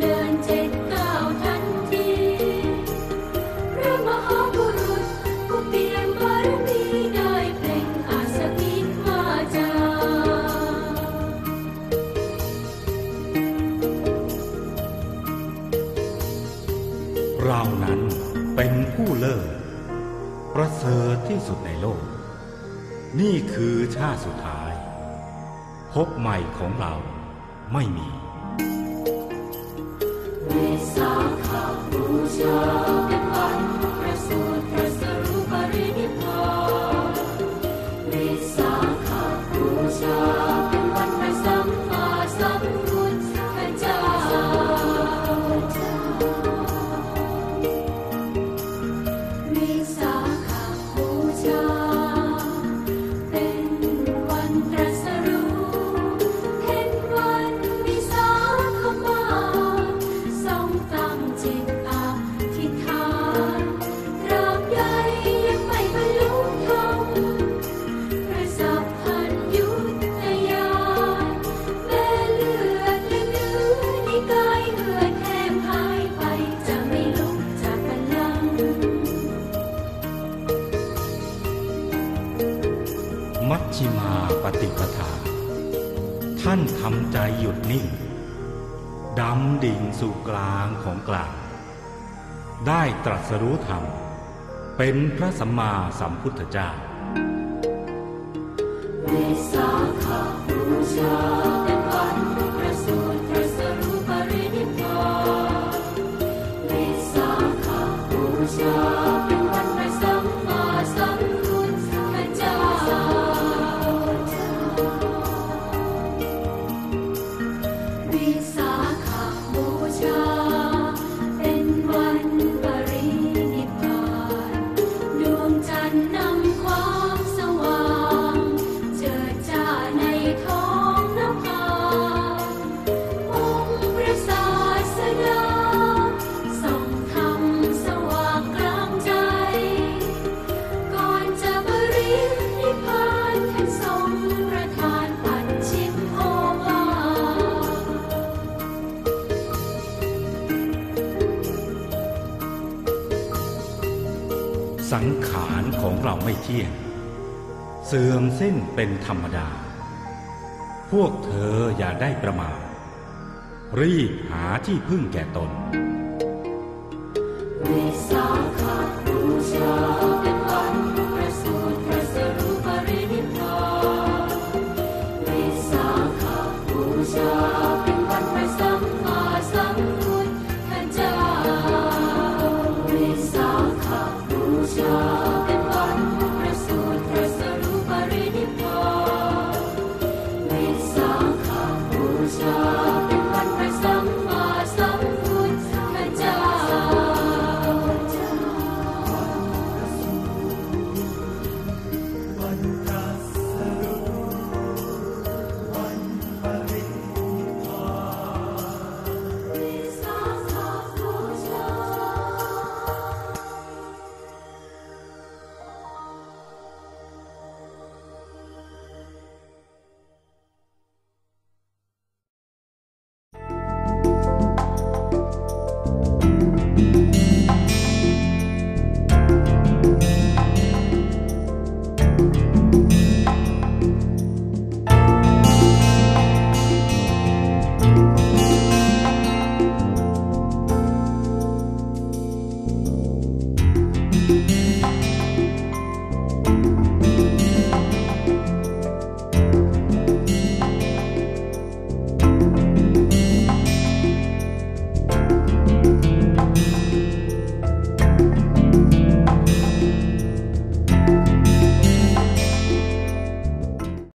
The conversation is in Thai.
เดินเจ็ดก้าทันทีพระมหาบุรุษผู้เปี่ยมารมีได้เพ่งอาสพิษวาจาเรานั้นเป็นผู้เลิศประเสริฐที่สุดในโลก นี่คือชาติสุดท้าย พบใหม่ของเรา ไม่มีวิสาขบูชาเป็นวันประสูติตรัสรู้ปรินิพพานวิสาขบูชาเป็นวันพระสัมมาสัมพุทธเจ้า วิสาขบูชา มัชชิมาปฏิปทา ท่านทำใจหยุดนิ่งดำดิ่งสู่กลางของกลาง ได้ตรัสรู้ธรรม เป็นพระสัมมาสัมพุทธเจ้าวิสาขบูชา สังขารของเราไม่เที่ยง เสื่อมสิ้นเป็นธรรมดา พวกเธออย่าได้ประมาทรีบหาที่พึ่งแก่ตนวิส